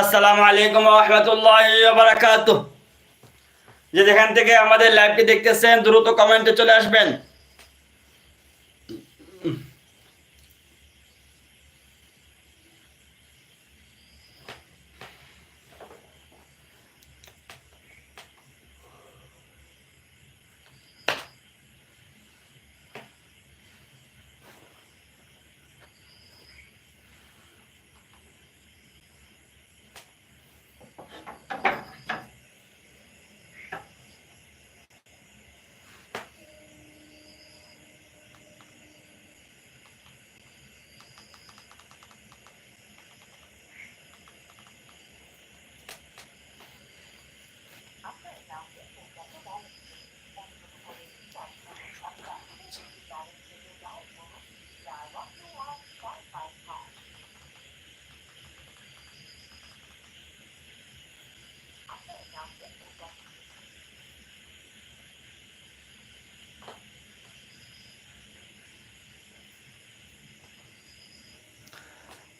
আসসালামু আলাইকুম রহমতুল্লাহ বারাকাত যে যেখান থেকে আমাদের লাইভটি দেখতেছেন দ্রুত কমেন্টে চলে আসবেন।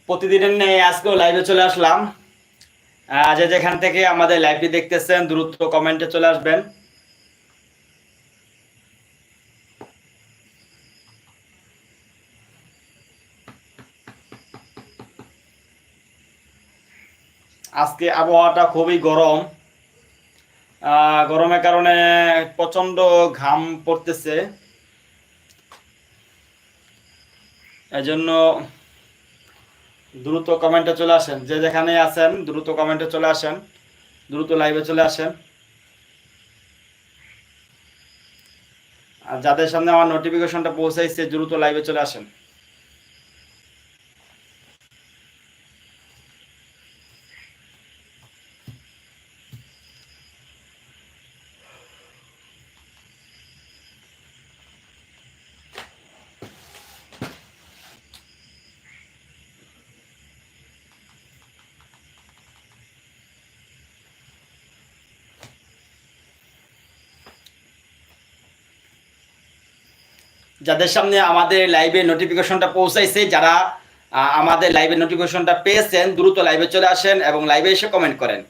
প্রতিদিনের নেই আজকেও লাইভে চলে আসলাম। যে যেখান থেকে আমাদের লাইভটি দেখতেছেন, দ্রুত কমেন্টে চলে আসবেন। আজকে আবহাওয়াটা খুবই গরম। গরমের কারণে প্রচণ্ড ঘাম পড়তেছে। এজন্য দ্রুত কমেন্টে চলে আসেন। যে যেখানে আছেন, দ্রুত কমেন্টে চলে আসেন। দ্রুত লাইভে চলে আসেন। আর যাদের সামনে আমার নোটিফিকেশনটা পৌঁছাইছে, দ্রুত লাইভে চলে আসেন। যাদের সামনে আমাদের লাইভে নোটিফিকেশনটা পৌঁছাইছে, যারা আমাদের লাইভে নোটিফিকেশনটা পেয়েছেন, দ্রুত লাইভে চলে আসেন এবং লাইভে এসে কমেন্ট করেন।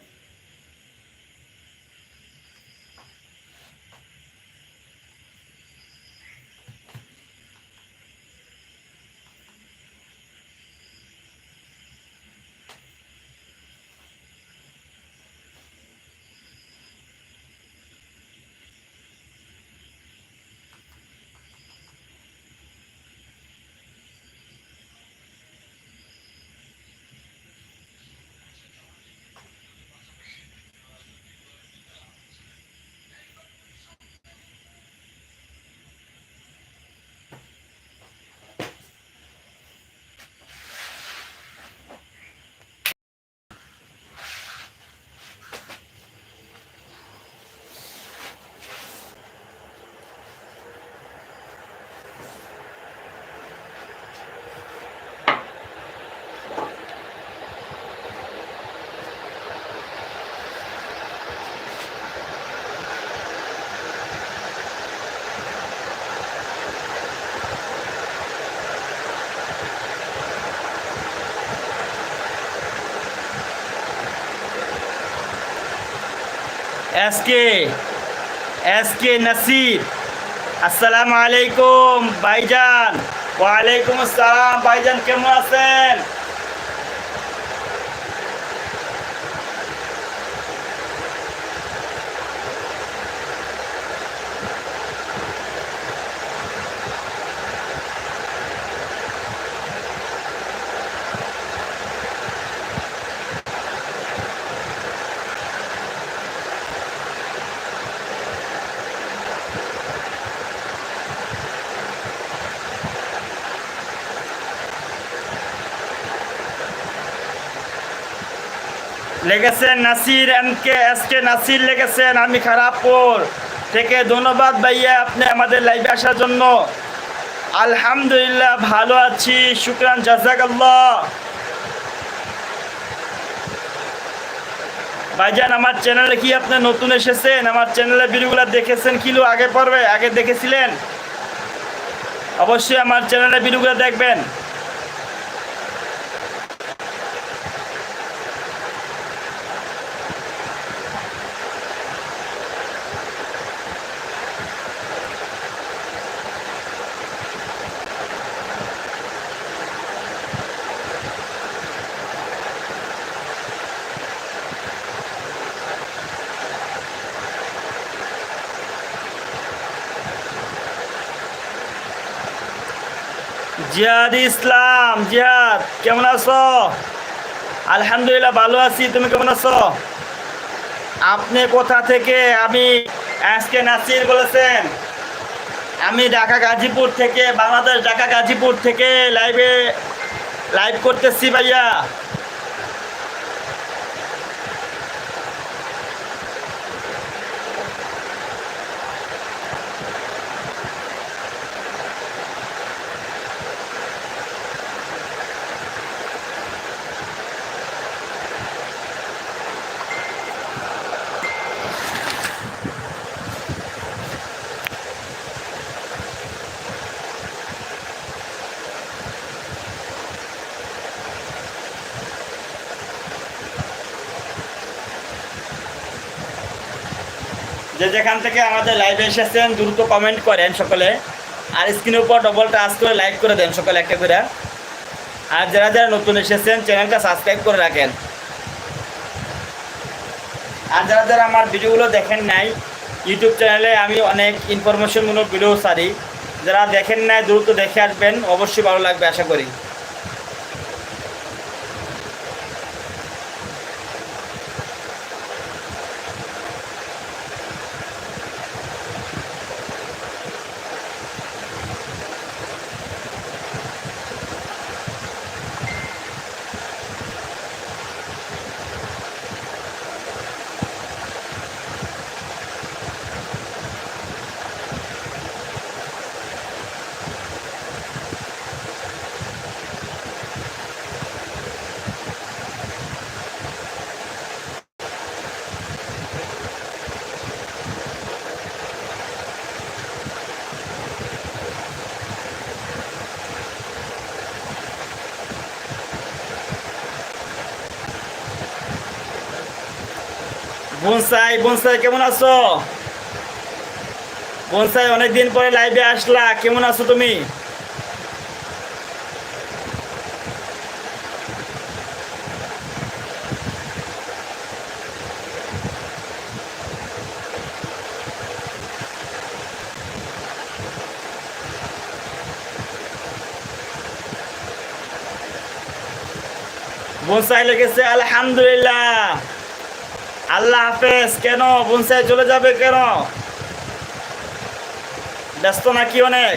এসকে এসকে নাসির আসসালামু আলাইকুম ভাইজান ওয়ালাইকুম আসসালাম ভাইজান কেমন আছেন? লেগেছেন Nasir M K S K Nasir লেগেছেন, আমি খারাপপুর। থেকে ধন্যবাদ ভাইয়া, আপনি আমাদের লাইভে আসার জন্য। আলহামদুলিল্লাহ, ভালো আছি, শুক্রান, জাজাকাল্লাহ। ভাইজান, আমার চ্যানেলে কি আপনি নতুন এসেছেন? আমার চ্যানেলে ভিডিওগুলো দেখেছেন কিলো আগে পড়বে আগে দেখেছিলেন? অবশ্যই আমার চ্যানেলে ভিডিওগুলো দেখবেন। জিহাদ ইসলাম জিহাদ কেমন আছো? আলহামদুলিল্লাহ ভালো আছি, তুমি কেমন আছো? আপনি কোথা থেকে? আমি আজকে নাসির বলেছেন। আমি ঢাকা গাজীপুর থেকে, বাংলাদেশ ঢাকা গাজীপুর থেকে লাইভে লাইভ করতেছি ভাইয়া। যে যেখান থেকে আমাদের লাইভে এসেছেন, দ্রুত কমেন্ট করেন সকলে। আর স্ক্রিনের উপর ডবল টাচ করে লাইক করে দেন সকলে একটা করে। আর যারা যারা নতুন এসেছেন চ্যানেলটা সাবস্ক্রাইব করে রাখেন। আর যারা যারা আমার ভিডিওগুলো দেখেন নাই ইউটিউব চ্যানেলে আমি অনেক ইনফরমেশনমূলক ভিডিও সারি যারা দেখেন নাই, দ্রুত দেখে আসবেন। অবশ্যই ভালো লাগবে, আশা করি। বনসাই বনসাই, কেমন আছো? বনসাই, অনেকদিন পরে লাইভে আসলা। কেমন আছো তুমি? বনসাই লেগেছে, আলহামদুলিল্লাহ। আল্লাহ হাফেজ কেন? বনসাই চলে যাবে কেন? ব্যস্ত নাকি অনেক?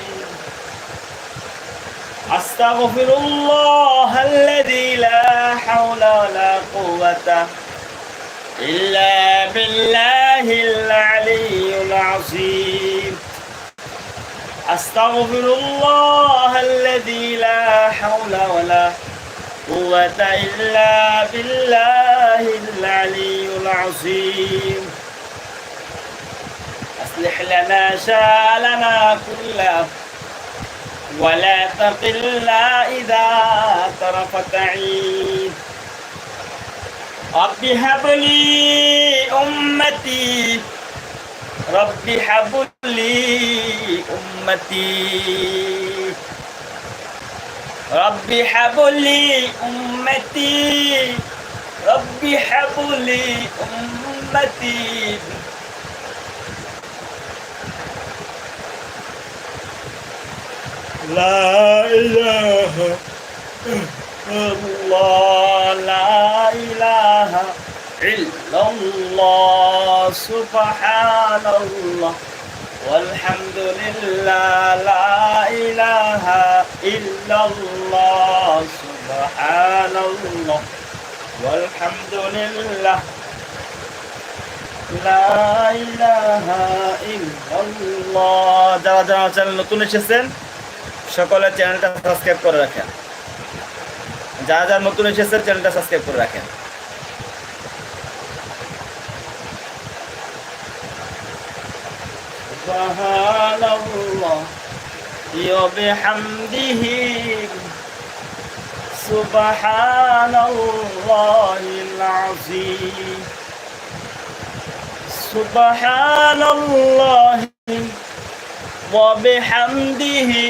أستغفر الله الذي لا حول ولا قوة إلا بالله العلي العظيم. أستغفر الله الذي لا حول ولا قوة إلا بالله العلي العظيم. أصلح لنا شأننا كله. ولا تقلنا إذا طرفت عين رب هب لي أمتي. رب هب لي أمتي. رب هب لي أمتي. رب هب لي أمتي. لا إله إلا الله لا إله إلا الله سبحان الله والحمد لله لا إله إلا الله سبحان الله والحمد لله لا إله إلا الله دعوة دعوة نتونش السن সকলে চ্যানেলটা সাবস্ক্রাইব করে রাখেন। যা যা নতুন এসেছে চ্যানেলটা সাবস্ক্রাইব করে রাখেন। সুবহানাল্লাহ। ওয়া বিহামদিহি।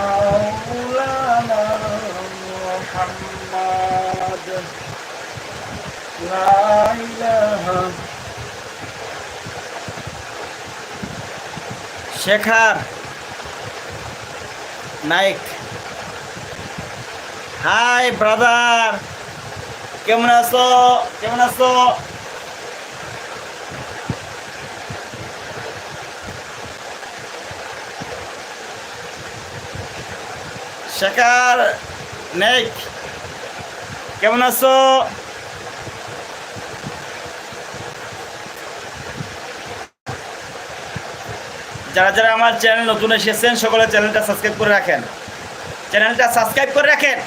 مولانا محمد لا إله শেখার নাইক হাই ব্রাদার কেমন আছো কেমন আছো শেখার নেক, কেমন আছো? যারা যারা আমার চ্যানেল নতুন এসেছেন, সকলে চ্যানেলটা সাবস্ক্রাইব করে রাখেন। চ্যানেলটা সাবস্ক্রাইব করে রাখেন।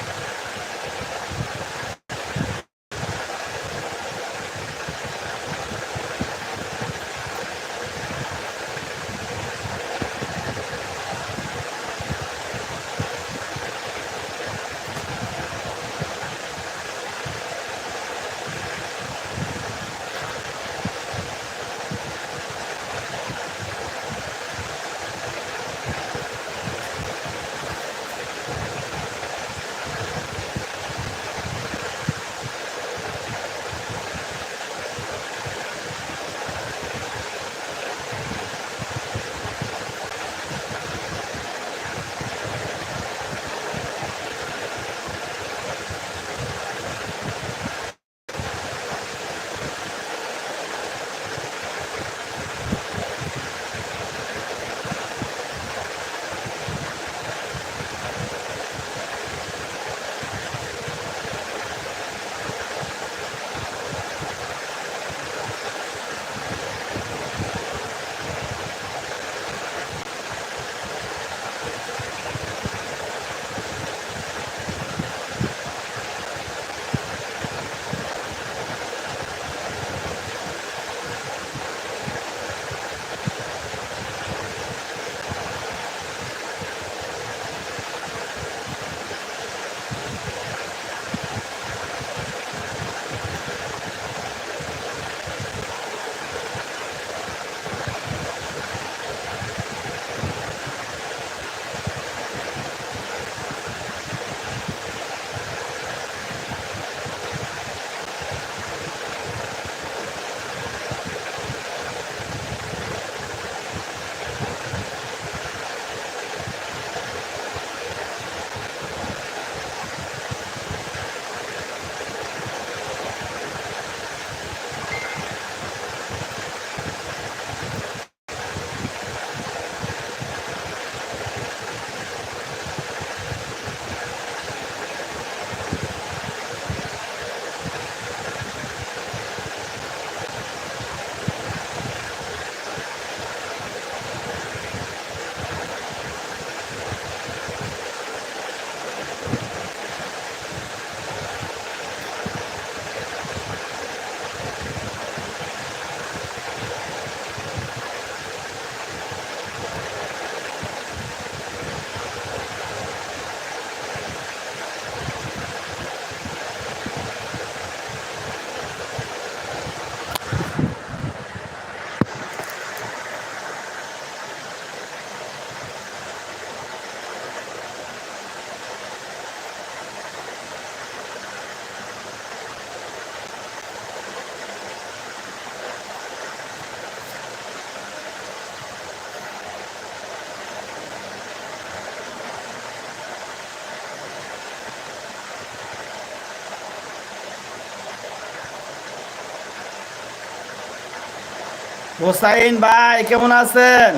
হোসাইন ভাই কেমন আছেন?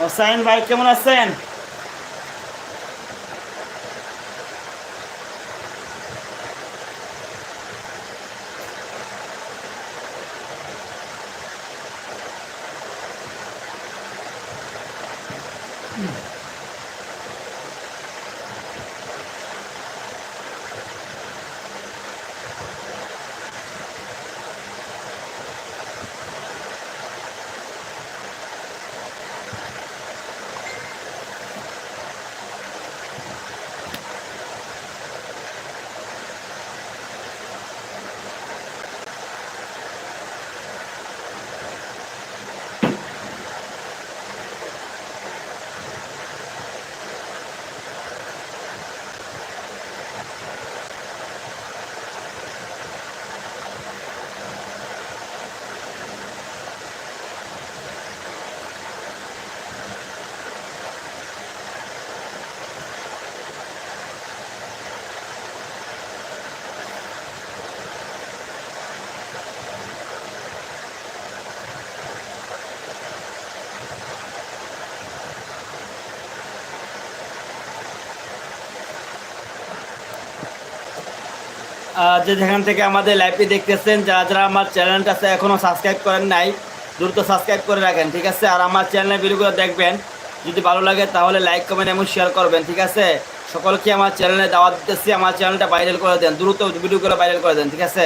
হোসাইন ভাই কেমন আছেন? যে যেখান থেকে আমাদের লাইভটি দেখতেছেন, যারা যারা আমার চ্যানেলটা এখনও সাবস্ক্রাইব করেন নাই, দ্রুত সাবস্ক্রাইব করে রাখেন, ঠিক আছে? আর আমার চ্যানেলের ভিডিওগুলো দেখবেন, যদি ভালো লাগে তাহলে লাইক কমেন্ট এবং শেয়ার করবেন, ঠিক আছে? সকলকে আমার চ্যানেলে দাওয়াত দিতেছি, আমার চ্যানেলটা ভাইরাল করে দেন, দ্রুত ভিডিওগুলো ভাইরাল করে দেন, ঠিক আছে?